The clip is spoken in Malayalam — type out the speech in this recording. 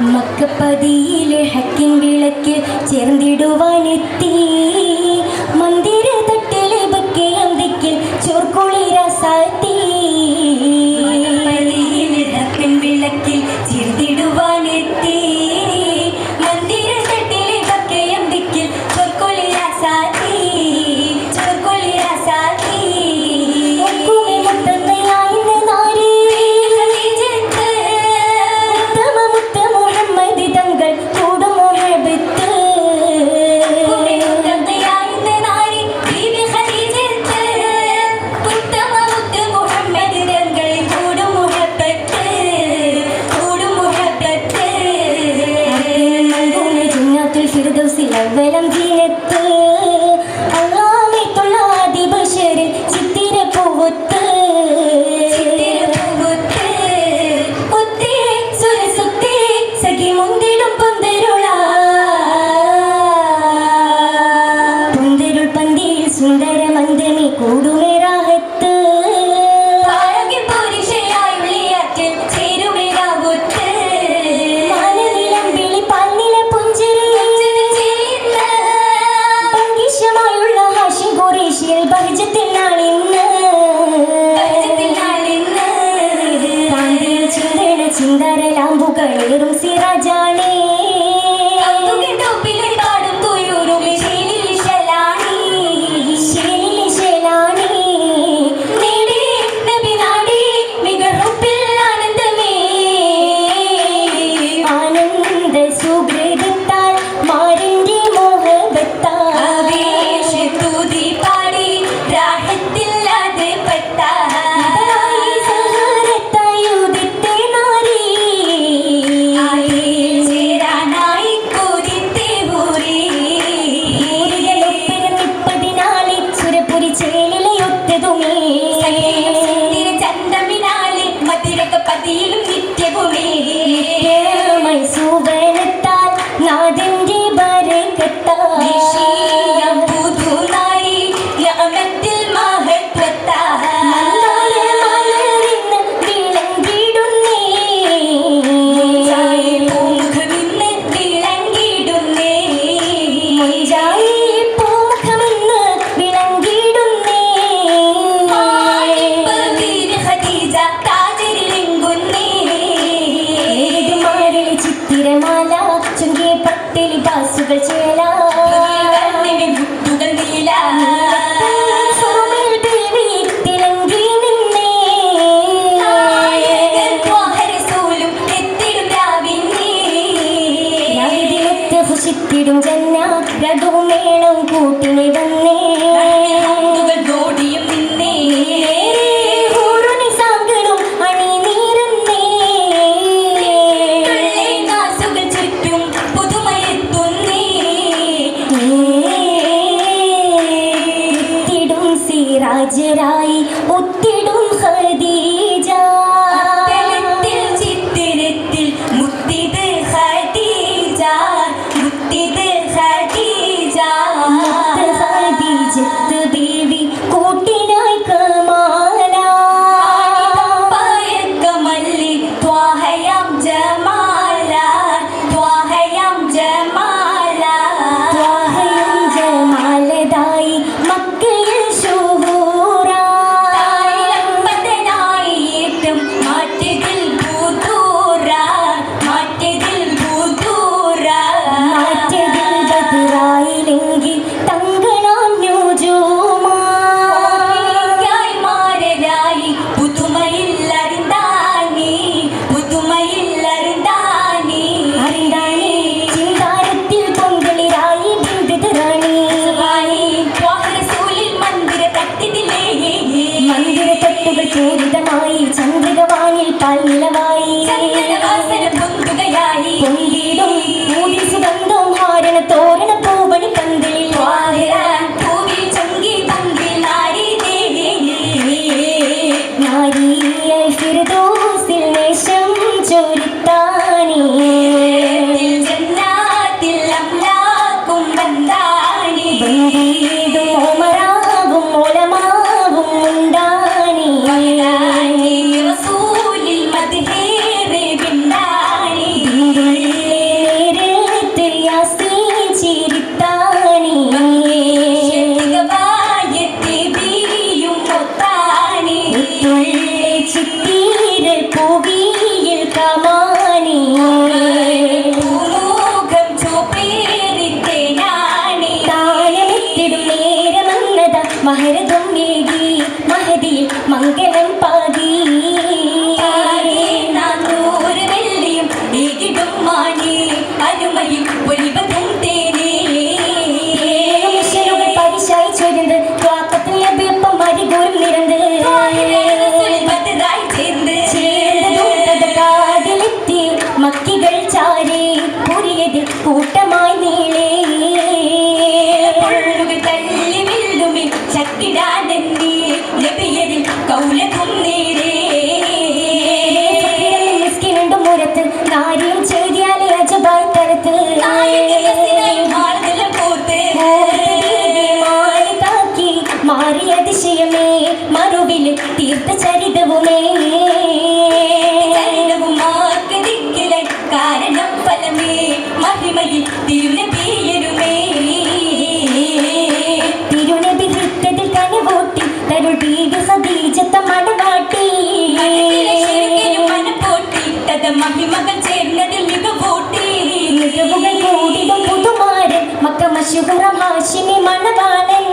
മക്കപ്പതിയിലെ ഹക്കിൻ വിളക്കിൽ ചേർന്നിടുവാനെത്തി. മന്ദിര തട്ടിലെ ബക്കയന്തിക്കിൽ ചോർക്കുളി സാത്തി കളിറും സിറ ജാണേ Chết. கல்லவா മികവുകൾ ചേർന്നതിൽ മികവൂട്ടി മികവുകൾ കൂടിടും പുതുമാരൻ മക്ക മഷുഹറ ഹാഷിമി മണവാളൻ.